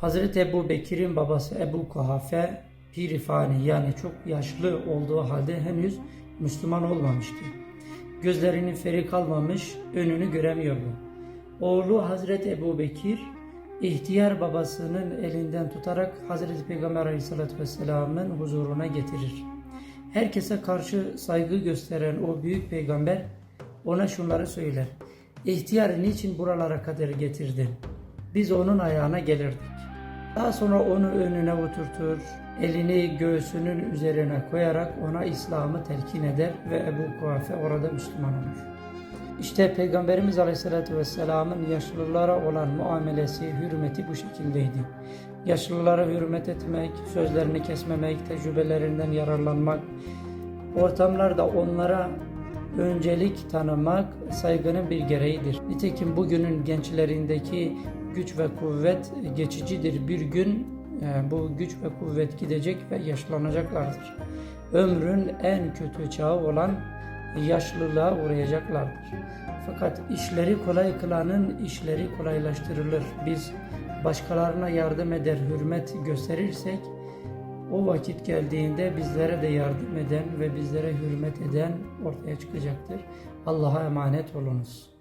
Hazreti Ebu Bekir'in babası Ebu Kuhafe Pirifani yani çok yaşlı olduğu halde henüz Müslüman olmamıştı. Gözlerinin feri kalmamış, önünü göremiyordu. Oğlu Hazreti Ebu Bekir ihtiyar babasının elinden tutarak Hazreti Peygamber Aleyhisselatü Vesselam'ın huzuruna getirir. Herkese karşı saygı gösteren o büyük peygamber ona şunları söyler. İhtiyar niçin buralara kadar getirdin? Biz onun ayağına gelirdik. Daha sonra onu önüne oturtur, elini göğsünün üzerine koyarak ona İslam'ı telkin eder ve Ebu Kuhafe orada Müslüman olur. İşte Peygamberimiz Aleyhisselatü Vesselam'ın yaşlılara olan muamelesi, hürmeti bu şekildeydi. Yaşlılara hürmet etmek, sözlerini kesmemek, tecrübelerinden yararlanmak, ortamlarda onlara öncelik tanımak saygının bir gereğidir. Nitekim bugünün gençlerindeki güç ve kuvvet geçicidir. Bir gün e, bu güç ve kuvvet gidecek ve yaşlanacaklardır. Ömrün en kötü çağı olan yaşlılığa uğrayacaklardır. Fakat işleri kolay kılanın işleri kolaylaştırılır. Biz başkalarına yardım eder, hürmet gösterirsek o vakit geldiğinde bizlere de yardım eden ve bizlere hürmet eden ortaya çıkacaktır. Allah'a emanet olunuz.